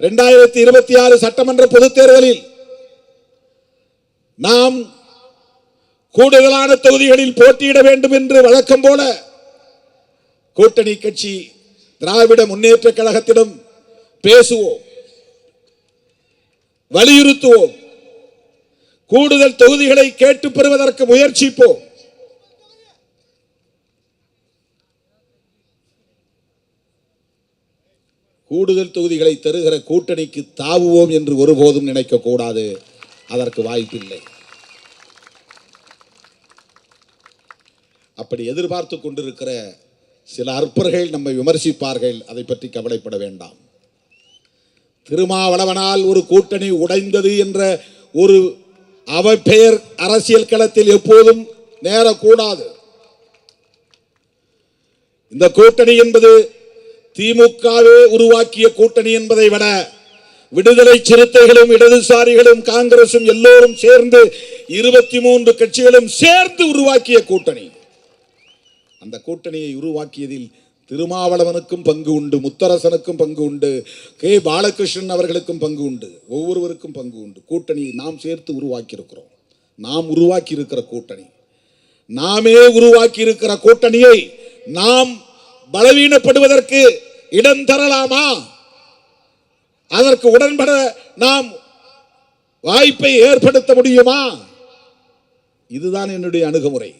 இரண்டாயிரத்தி இருபத்தி ஆறு சட்டமன்ற பொதுத் தேர்தலில் நாம் கூடுதலான தொகுதிகளில் போட்டியிட வேண்டும் என்று வழக்கம் போல கூட்டணி கட்சி திராவிட முன்னேற்ற கழகத்திடம் பேசுவோம் வலியுறுத்துவோம் கூடுதல் தொகுதிகளை கேட்டு பெறுவதற்கு முயற்சிப்போம். கூடுதல் தொகுதிகளை தருகிற கூட்டணிக்கு தாவுவோம் என்று ஒருபோதும் நினைக்கக்கூடாது. அதற்கு வாய்ப்பில்லை. அப்படி எதிர்பார்த்து கொண்டிருக்கிற சில அற்பர்கள் நம்மை விமர்சிப்பார்கள். அதை பற்றி கவலைப்பட வேண்டாம். திருமாவளவனால் ஒரு கூட்டணி உடைந்தது என்ற ஒரு அவப்பெயர் அரசியல் களத்தில் எப்போதும் நேரக்கூடாது. இந்த கூட்டணி என்பது திமுகவே உருவாக்கிய கூட்டணி என்பதை விட விடுதலை சிறுத்தைகளும் இடதுசாரிகளும் காங்கிரசும் எல்லோரும் சேர்ந்து இருபத்தி மூன்று கட்சிகளும் சேர்ந்து உருவாக்கிய கூட்டணி. அந்த கூட்டணியை உருவாக்கியதில் திருமாவளவனுக்கும் பங்கு உண்டு முத்தரசனுக்கும் பங்கு உண்டு கே. பாலகிருஷ்ணன் அவர்களுக்கும் பங்கு உண்டு ஒவ்வொருவருக்கும் பங்கு உண்டு. கூட்டணியை நாம் சேர்த்து உருவாக்கியிருக்கிறோம். நாம் உருவாக்கி இருக்கிற கூட்டணி. நாமே உருவாக்கி இருக்கிற கூட்டணியை நாம் பலவீனப்படுவதற்கு இடம் தரலாமா? அதற்கு உடன்பட நாம் வாய்ப்பை ஏற்படுத்த முடியுமா? இதுதான் என்னுடைய அணுகுமுறை.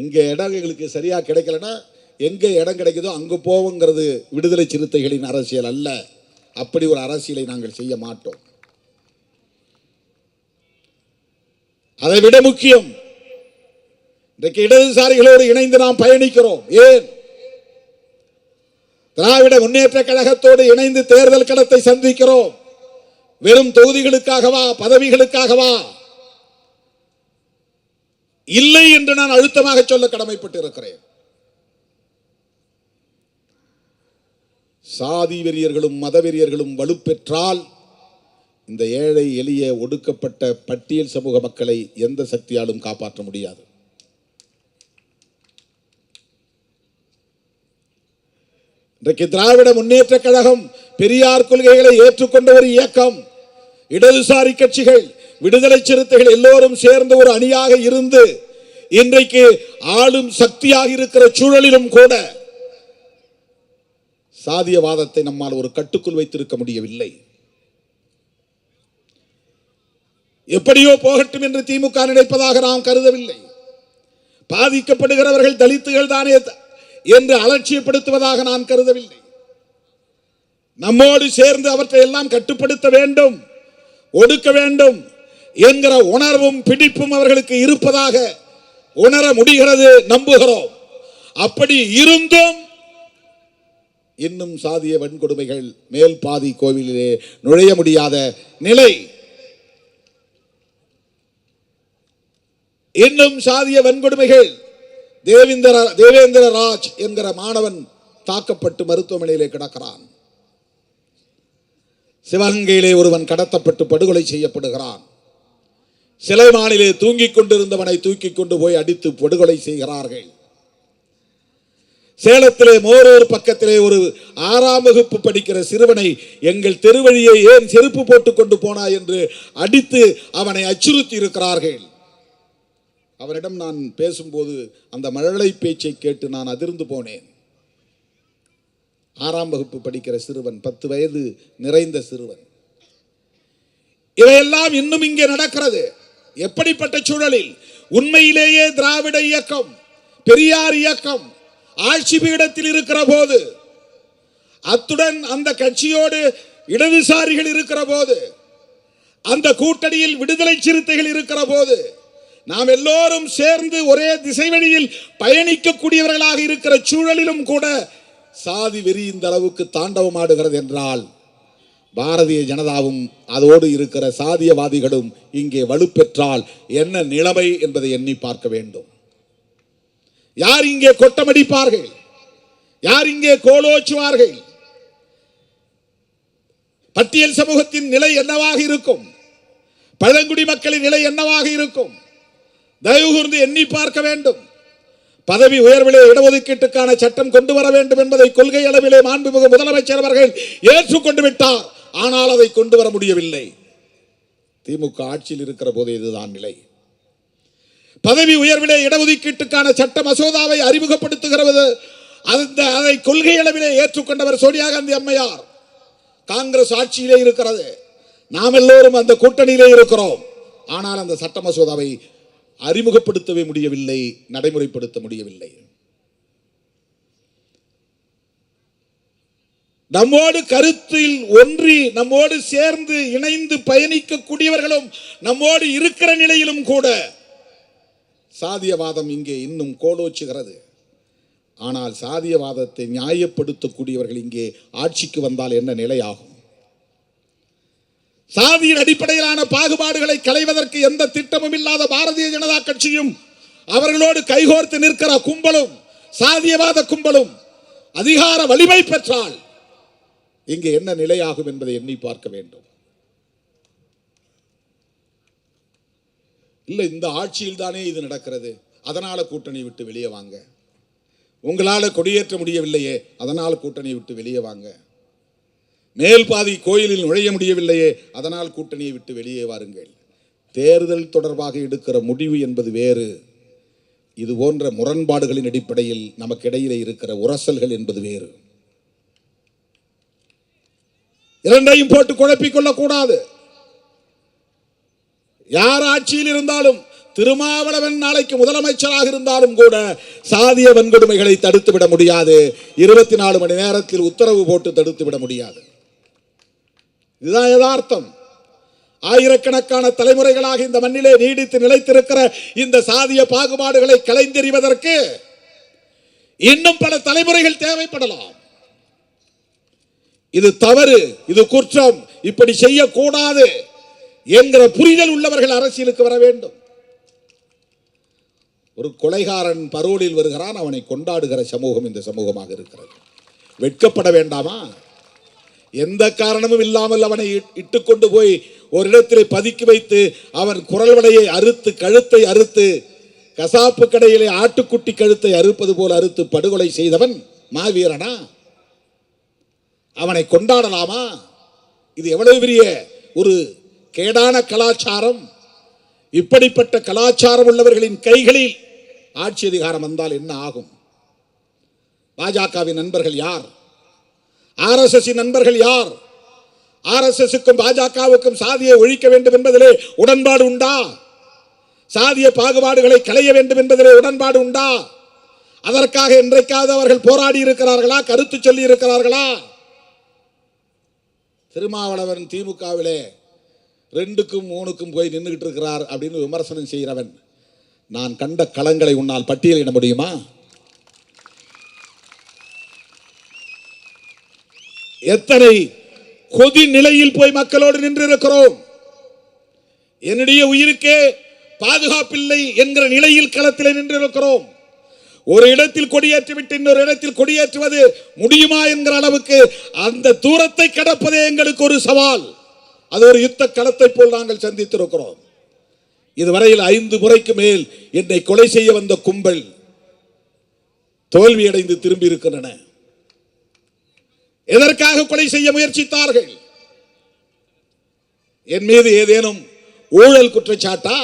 இங்கே இடம் எங்களுக்கு சரியாக கிடைக்கலன்னா எங்கே இடம் கிடைக்குதோ அங்கே போவோங்கிறது விடுதலை சிறுத்தைகளின் அரசியல் அல்ல. அப்படி ஒரு அரசியலை நாங்கள் செய்ய மாட்டோம். அதை விட முக்கியம் இன்றைக்கு இடதுசாரிகளோடு இணைந்து நாம் பயணிக்கிறோம். ஏன்? திராவிட முன்னேற்ற கழகத்தோடு இணைந்து தேர்தல் களத்தை சந்திக்கிறோம். வெறும் தொகுதிகளுக்காகவா பதவிகளுக்காகவா? இல்லை என்று நான் அழுத்தமாக சொல்ல கடமைப்பட்டிருக்கிறேன். சாதி வெறியர்களும் மதவெறியர்களும் வலுப்பெற்றால் இந்த ஏழை எளிய ஒடுக்கப்பட்ட பட்டியல் சமூக மக்களை எந்த சக்தியாலும் காப்பாற்ற முடியாது. இன்றைக்கு திராவிட முன்னேற்ற கழகம் பெரியார் கொள்கைகளை ஏற்றுக்கொண்ட ஒரு இயக்கம். இடதுசாரி கட்சிகள் விடுதலை சிறுத்தைகள் எல்லோரும் சேர்ந்த ஒரு அணியாக இருந்து இன்றைக்கு ஆளும் சக்தியாக இருக்கிற சூழலிலும் கூட சாதியவாதத்தை நம்மால் ஒரு கட்டுக்குள் வைத்திருக்க முடியவில்லை. எப்படியோ போகட்டும் என்று திமுக நினைப்பதாக நாம் கருதவில்லை. பாதிக்கப்படுகிறவர்கள் தலித்துகள் தானே என்று அலட்சியப்படுத்துவதாக நான் கருதவில்லை. நம்மோடு சேர்ந்து அவற்றை எல்லாம் கட்டுப்படுத்த வேண்டும் ஒடுக்க வேண்டும் என்கிற உணர்வும் பிடிப்பும் அவர்களுக்கு இருப்பதாக உணர முடிகிறது நம்புகிறோம். அப்படி இருந்தும் இன்னும் சாதிய வன்கொடுமைகள் மேல் பாதி கோவிலிலே நுழைய முடியாத நிலை. இன்னும் சாதிய வன்கொடுமைகள் தேவேந்திர தேவேந்திர ராஜ் என்கிற மாணவன் தாக்கப்பட்டு மருத்துவமனையிலே கிடக்கிறான். சிவகங்கையிலே ஒருவன் கடத்தப்பட்டு படுகொலை செய்யப்படுகிறான். சிலைமானிலே தூங்கிக் கொண்டிருந்தவனை தூக்கி கொண்டு போய் அடித்து படுகொலை செய்கிறார்கள். சேலத்திலே மோரூர் பக்கத்திலே ஒரு ஆறாம் வகுப்பு படிக்கிற சிறுவனை எங்கள் தெருவழியை ஏன் செருப்பு போட்டுக் கொண்டு போனாய் என்று அடித்து அவனை அச்சுறுத்தி இருக்கிறார்கள். அவரிடம் நான் பேசும்போது அந்த மழலை பேச்சை கேட்டு நான் அதிர்ந்து போனேன். ஆறாம் வகுப்பு படிக்கிற சிறுவன் பத்து வயது நிறைந்த சிறுவன். இவையெல்லாம் இன்னும் இங்கே நடக்கிறது. எப்படிப்பட்ட சூழலில்? உண்மையிலேயே திராவிட இயக்கம் பெரியார் இயக்கம் ஆட்சி பீடத்தில் இருக்கிற போது அத்துடன் அந்த கட்சியோடு இடதுசாரிகள் இருக்கிற போது அந்த கூட்டணியில் விடுதலை சிறுத்தைகள் இருக்கிற போது நாம் எல்லோரும் சேர்ந்து ஒரே திசை வழியில் பயணிக்கக்கூடியவர்களாக இருக்கிற சூழலிலும் கூட சாதி வெறி இந்த அளவுக்கு தாண்டவமாடுகிறது என்றால் பாரதிய ஜனதாவும் அதோடு இருக்கிற சாதியவாதிகளும் இங்கே வலுப்பெற்றால் என்ன நிலைமை என்பதை எண்ணி பார்க்க வேண்டும். யார் இங்கே கொட்டமடிப்பார்கள்? யார் இங்கே கோலோச்சுவார்கள்? பட்டியல் சமூகத்தின் நிலை என்னவாக இருக்கும்? பழங்குடி மக்களின் நிலை என்னவாக இருக்கும்? தயவு கூர்ந்து எண்ணி பார்க்க வேண்டும். பதவி உயர்விலே இடஒதுக்கீட்டுக்கான சட்டம் கொண்டு வர வேண்டும் என்பதை கொள்கை அளவிலே மாண்புமிகு முதலமைச்சர் அவர்கள் ஏற்றுக்கொண்டு விட்டார். ஆனால் அதை கொண்டு வர முடியவில்லை. திமுக ஆட்சியில் இருக்கிற போது இதுதான் நிலை. பதவி உயர்விலே இடஒதுக்கீட்டுக்கான சட்ட மசோதாவை அறிமுகப்படுத்துகிறது. அந்த அதை கொள்கை அளவிலே ஏற்றுக்கொண்டவர் சோனியா காந்தி அம்மையார். காங்கிரஸ் ஆட்சியிலே இருக்கிறது. நாம் எல்லோரும் அந்த கூட்டணியிலே இருக்கிறோம். ஆனால் அந்த சட்ட மசோதாவை அறிமுகப்படுத்தவே முடியவில்லை நடைமுறைப்படுத்த முடியவில்லை. நம்மோடு கருத்தில் ஒன்றி நம்மோடு சேர்ந்து இணைந்து பயணிக்கக்கூடியவர்களும் நம்மோடு இருக்கிற நிலையிலும் கூட சாதியவாதம் இங்கே இன்னும் கோலோச்சுகிறது. ஆனால் சாதியவாதத்தை நியாயப்படுத்தக்கூடியவர்கள் இங்கே ஆட்சிக்கு வந்தால் என்ன நிலையாகும்? சாதியின் அடிப்படையிலான பாகுபாடுகளை களைவதற்கு எந்த திட்டமும் இல்லாத பாரதிய ஜனதா கட்சியும் அவர்களோடு கைகோர்த்து நிற்கிற கும்பலும் சாதியவாத கும்பலும் அதிகார வலிமை பெற்றால் இங்கே என்ன நிலையாகும் என்பதை எண்ணி பார்க்க வேண்டும். இல்லை இந்த ஆட்சியில் தானே இது நடக்கிறது. அதனால கூட்டணி விட்டு வெளியே வாங்க. உங்களால் கொடியேற்ற முடியவில்லையே அதனால் கூட்டணியை விட்டு வெளியே வாங்க. மேல் பாதி கோயிலில் நுழைய முடியவில்லையே அதனால் கூட்டணியை விட்டு வெளியே வாருங்கள். தேர்தல் தொடர்பாக எடுக்கிற முடிவு என்பது வேறு. இது போன்ற முரண்பாடுகளின் அடிப்படையில் நமக்கு இடையிலே இருக்கிற உரசல்கள் என்பது வேறு. இரண்டையும் போட்டு குழப்பிக் கொள்ளக்கூடாது. யார் ஆட்சியில் இருந்தாலும் திருமாவளவன் நாளைக்கு முதலமைச்சராக இருந்தாலும் கூட சாதிய வன்கொடுமைகளை தடுத்து விட முடியாது. இருபத்தி நாலு மணி நேரத்தில் உத்தரவு போட்டு தடுத்து விட முடியாது. இதுதான் யதார்த்தம். ஆயிரக்கணக்கான தலைமுறைகளாக இந்த மண்ணிலே நீடித்து நிலைத்திருக்கிற இந்த சாதிய பாகுபாடுகளை கலைந்தெறிவதற்கு இன்னும் பல தலைமுறைகள் தேவைப்படலாம். இது தவறு இது குற்றம். இப்படி செய்யக்கூடாது என்கிற புரிதல் உள்ளவர்கள் அரசியலுக்கு வர வேண்டும். ஒரு கொலைகாரன் பரோலில் வருகிறான் அவனை கொண்டாடுகிற சமூகம் இந்த சமூகமாக இருக்கிறது. வெட்கப்பட வேண்டாமா? எந்த காரணமும் இல்லாமல் அவனை இட்- இட்டுக்கொண்டு போய் ஒரு இடத்திலே பதுக்கி வைத்து அவன் குரல் வடையை அறுத்து கழுத்தை அறுத்து கசாப்பு கடையிலே ஆட்டுக்குட்டி கழுத்தை அறுப்பது போல் அறுத்து படுகொலை செய்தவன் மாவீரனா? அவனை கொண்டாடலாமா? இது எவ்வளவு பெரிய ஒரு கேடான கலாச்சாரம். இப்படிப்பட்ட கலாச்சாரம் உள்ளவர்களின் கைகளில் ஆட்சி அதிகாரம் வந்தால் என்ன ஆகும்? பாஜகவின் நண்பர்கள் யார்? ஆர்எஸ்எஸ் நண்பர்கள் யார்? ஆர்எஸ்எஸ்க்கும் பாஜகவுக்கும் சாதியை ஒழிக்க வேண்டும் என்பதிலே உடன்பாடு உண்டா? சாதிய பாகுபாடுகளை களைய வேண்டும் என்பதிலே உடன்பாடு உண்டா? அதற்காக இன்றைக்காவது அவர்கள் போராடி இருக்கிறார்களா? கருத்து சொல்லி இருக்கிறார்களா? திருமாவளவன் திமுகவிலே ரெண்டுக்கும் மூணுக்கும் போய் நின்றுகிட்டு இருக்கிறார் அப்படின்னு விமர்சனம் செய்கிறவன். நான் கண்ட களங்களை உன்னால் பட்டியலிட முடியுமா? எத்தனை கொதி நிலையில் போய் மக்களோடு நின்றிருக்கிறோம்? என்னுடைய உயிருக்கே பாதுகாப்பில்லை என்கிற நிலையில் களத்தில் நின்றிருக்கிறோம். ஒரு இடத்தில் கொடியேற்றி விட்டு இன்னொரு இடத்தில் கொடியேற்றுவது முடியுமா என்கிற அளவுக்கு அந்த தூரத்தை கடப்பதே எங்களுக்கு ஒரு சவால். அது ஒரு யுத்த களத்தை போல் நாங்கள் சந்தித்திருக்கிறோம். இதுவரையில் ஐந்து முறைக்கு மேல் என்னை கொலை செய்ய வந்த கும்பல் தோல்வியடைந்து திரும்பி இருக்கின்றன எதற்காக கொலை செய்ய முயற்சித்தார்கள்? என் மீது ஏதேனும் ஊழல் குற்றச்சாட்டா?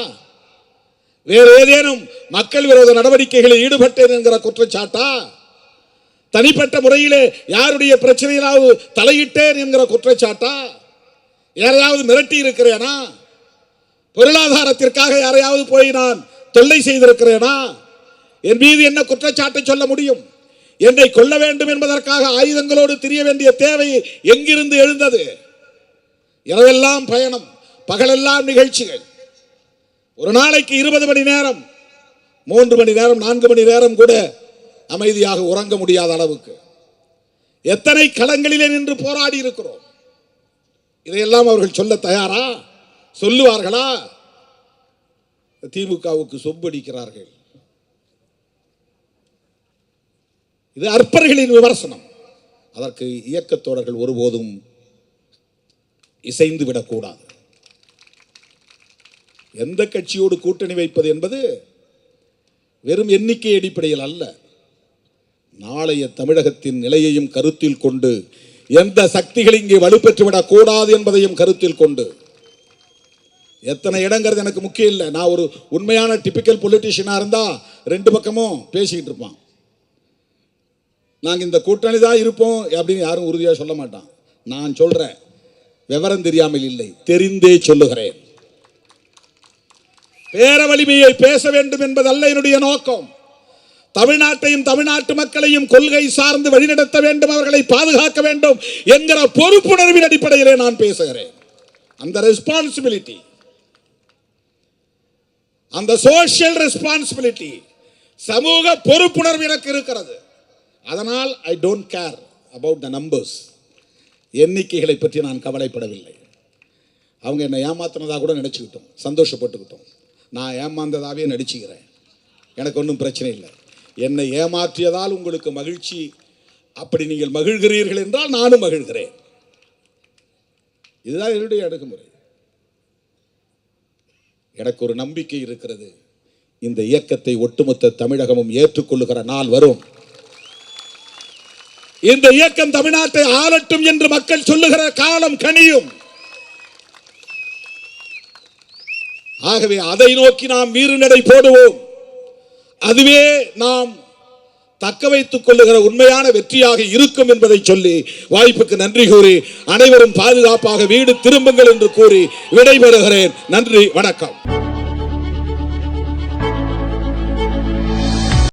வேறு ஏதேனும் மக்கள் விரோத நடவடிக்கைகளில் ஈடுபட்டேன் என்கிற குற்றச்சாட்டா? தனிப்பட்ட முறையிலே யாருடைய பிரச்சனையிலாவது தலையிட்டேன் என்கிற குற்றச்சாட்டா? யாரையாவது மிரட்டி இருக்கிறேனா பொருளாதாரத்திற்காக யாரையாவது போய் நான் தொல்லை செய்திருக்கிறேனா? என் மீது என்ன குற்றச்சாட்டை சொல்ல முடியும்? என்னை கொல்ல வேண்டும் என்பதற்காக ஆயுதங்களோடு திரிய வேண்டிய தேவை எங்கிருந்து எழுந்தது? இரவெல்லாம் பயணம் பகலெல்லாம் நிகழ்ச்சிகள். ஒரு நாளைக்கு இருபது மணி நேரம் மூன்று மணி நேரம் நான்கு மணி நேரம் கூட அமைதியாக உறங்க முடியாத அளவுக்கு. எத்தனை களங்களிலே நின்று போராடி இருக்கிறோம்? இதையெல்லாம் அவர்கள் சொல்ல தயாரா? சொல்லுவார்களா? திமுகவுக்கு சொம்படிக்கிறார்கள் இது அற்பர்களின் விமர்சனம். அதற்கு இயக்கத்தோழர்கள் ஒருபோதும் இசைந்து விடக்கூடாது. எந்த கட்சியோடு கூட்டணி வைப்பது என்பது வெறும் எண்ணிக்கை அடிப்படையில் அல்ல. நாளைய தமிழகத்தின் நிலையையும் கருத்தில் கொண்டு எந்த சக்திகள் இங்கே வலுப்பெற்றுவிடக் கூடாது என்பதையும் கருத்தில் கொண்டு. எத்தனை இடங்கிறது எனக்கு முக்கியம் இல்லை. நான் ஒரு உண்மையான டிபிக்கல் பொலிட்டிஷியனாக இருந்தால் ரெண்டு பக்கமும் பேசிக்கிட்டு இருப்பான். நாங்கள் இந்த கூட்டணி தான் இருப்போம் அப்படின்னு யாரும் உறுதியாக சொல்ல மாட்டான். நான் சொல்கிறேன் விவரம் தெரியாமல் இல்லை தெரிந்தே சொல்லுகிறேன். பேர வலிமையை பேச வேண்டும் என்பதல்ல என்னுடைய நோக்கம். தமிழ்நாட்டையும் தமிழ்நாட்டு மக்களையும் கொள்கை சார்ந்து வழிநடத்த வேண்டும் அவர்களை பாதுகாக்க வேண்டும் என்கிற பொறுப்புணர்வின் அடிப்படையிலே நான் பேசுகிறேன். அந்த ரெஸ்பான்சிபிலிட்டி அந்த சோஷியல் ரெஸ்பான்சிபிலிட்டி சமூக பொறுப்புணர்வு எனக்கு இருக்கிறது. அதனால் I don't care about the numbers எண்ணிக்கைகளை பற்றி நான் கவலைப்படவில்லை. அவங்க என்னை ஏமாத்தினதாக கூட நினச்சிக்கிட்டோம். சந்தோஷப்பட்டுக்கிட்டோம். நான் ஏமாந்ததாகவே நடிச்சுக்கிறேன். எனக்கு ஒன்றும் பிரச்சனை இல்லை. என்னை ஏமாற்றியதால் உங்களுக்கு மகிழ்ச்சி. அப்படி நீங்கள் மகிழ்கிறீர்கள் என்றால் நானும் மகிழ்கிறேன். இதுதான் என்னுடைய அணுகுமுறை. எனக்கு ஒரு நம்பிக்கை இருக்கிறது. இந்த இயக்கத்தை ஒட்டுமொத்த தமிழகமும் ஏற்றுக்கொள்ளுகிற நாள் வரும். இந்த இயக்கம் தமிழ்நாட்டை ஆளட்டும் என்று மக்கள் சொல்லுகிற காலம் கனியும். ஆகவே அதை நோக்கி நாம் வீறுநடை போடுவோம். அதுவே நாம் தக்க வைத்துக் கொள்ளுகிற உண்மையான வெற்றியாக இருக்கும் என்பதை சொல்லி வாய்ப்புக்கு நன்றி கூறி அனைவரும் பாதுகாப்பாக வீடு திரும்புங்கள் என்று கூறி விடைபெறுகிறேன். நன்றி வணக்கம்.